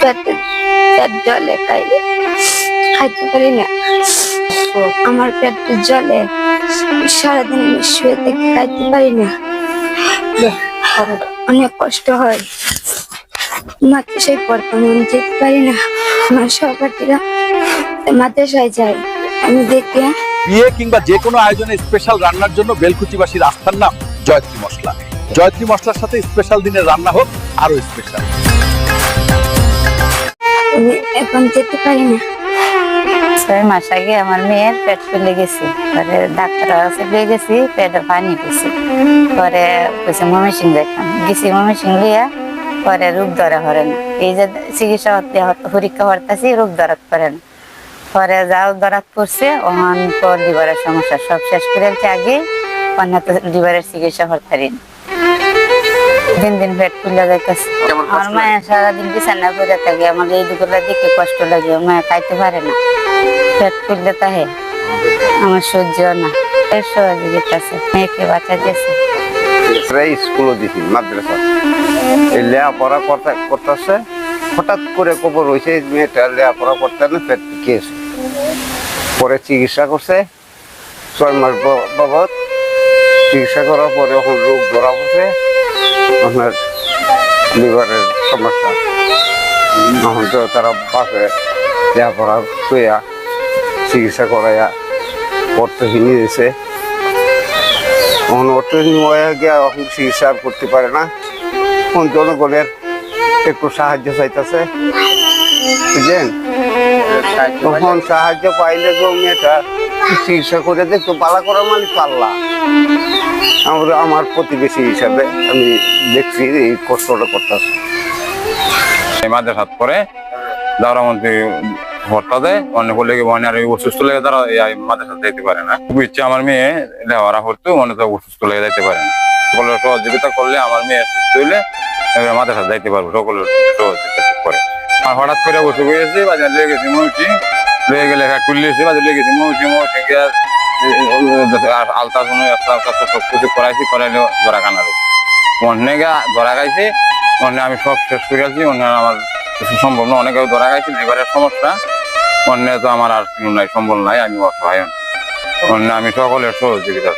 পেটে পেট জলে খাইলে খাইতে পারি না। আমার পেট জলে সারাদিন আমি শুয়ে থেকে খাইতে পারি না। অনেক কষ্ট হয়। মাকে সেই মন যেতে পারি না। আমার সহপাঠীরা মাদ্রাসায় যায়। আমি দেখে বিয়ে কিংবা যে কোনো আয়োজনে স্পেশাল রান্নার জন্য বেলকুচিবাসীর আস্থার নাম জয়ত্রী মশলা। জয়ত্রী মশলার সাথে স্পেশাল দিনের রান্না হোক আরও স্পেশাল আমি এখন যেতে পারি না। ছয় মাস আগে আমার মেয়ের পেট ফুলে গেছে। পরে ডাক্তার কাছে পেয়ে গেছি, পেটে পানি গেছে পরে কইছে মমিসিং দেখলাম গেছি মমিসিং লিয়া পরে রূপ ধরা হরে না। এই যে চিকিৎসা পরীক্ষা হরতাছি রূপ ধরাত পারে না। পরে যাও ধরাত পড়ছে ওখান পর লিভারের সমস্যা সব শেষ করে আগে অন্য লিভারের চিকিৎসা হরতারি না। দিন দিন পেট ফুলে যাইতেছে। আমার মায়া সারাদিন বিছানা করে থাকে আমার এই দুগুলা দেখে কষ্ট লাগে মায়া খাইতে পারে না। পেট ফুললে তাহে আমার সহ্য না। এর সহযোগিতা আছে মেয়েকে বাঁচা স্কুলও দিছি মাদ্রাসা। এই লেখাপড়া করতে করতেছে হঠাৎ করে খবর হয়েছে মেয়েটা লেখাপড়া করতে না পেট পিকিয়েছে পরে চিকিৎসা করছে ছয় মাস বাবদ চিকিৎসা করার পরে এখন রোগ ধরা পড়ছে। আপনার লিভারের সমস্যা। এখন তো তারা বাসে লেখাপড়া কইয়া চিকিৎসা করাইয়া অর্থহীন দিয়েছে এখন অর্থহীন হয়ে গিয়ে এখন চিকিৎসা করতে পারে না। এখন জনগণের একটু সাহায্য চাইতেছে। বুঝলেন? তখন সাহায্য পাইলে গো মেয়েটা চিকিৎসা করে দেখতো, পালা করার মানে পাল্লা। আমরা আমার প্রতিবেশী হিসাবে আমি দেখছি এই কষ্টটা করতেছে। মাদ্রাসাত পরে যারা মন্ত্রী ভর্তা দেয় অনেক হলে কি মনে আর অসুস্থ লেগে তারা এই মাদ্রাসা যেতে পারে না। খুব ইচ্ছে আমার মেয়ে লেখাপড়া করতে, মনে তো অসুস্থ লেগে যেতে পারে না। সকলের সহযোগিতা করলে আমার মেয়ে সুস্থ হইলে এবার মাদ্রাসা যাইতে পারব, সকলের সহযোগিতা করে। আর হঠাৎ করে অসুখ হয়েছে বাজার লেগে গেছি মৌসি লেগে গেলে তুললেছি বাজার লেগে গেছি মৌসি মৌসি আলতা শুনে সব কিছু করাইছি করাইলে কানার অন্য গা ধরা গাইছে, অন্য আমি সব শেষ করে অন্য আমার কিছু সম্ভব না অনেকে ধরা গেছে লিভারের সমস্যা। অন্য তো আমার আর নাই সম্বল নাই, আমি অসহায়। অন্য আমি সকলের সহযোগিতা।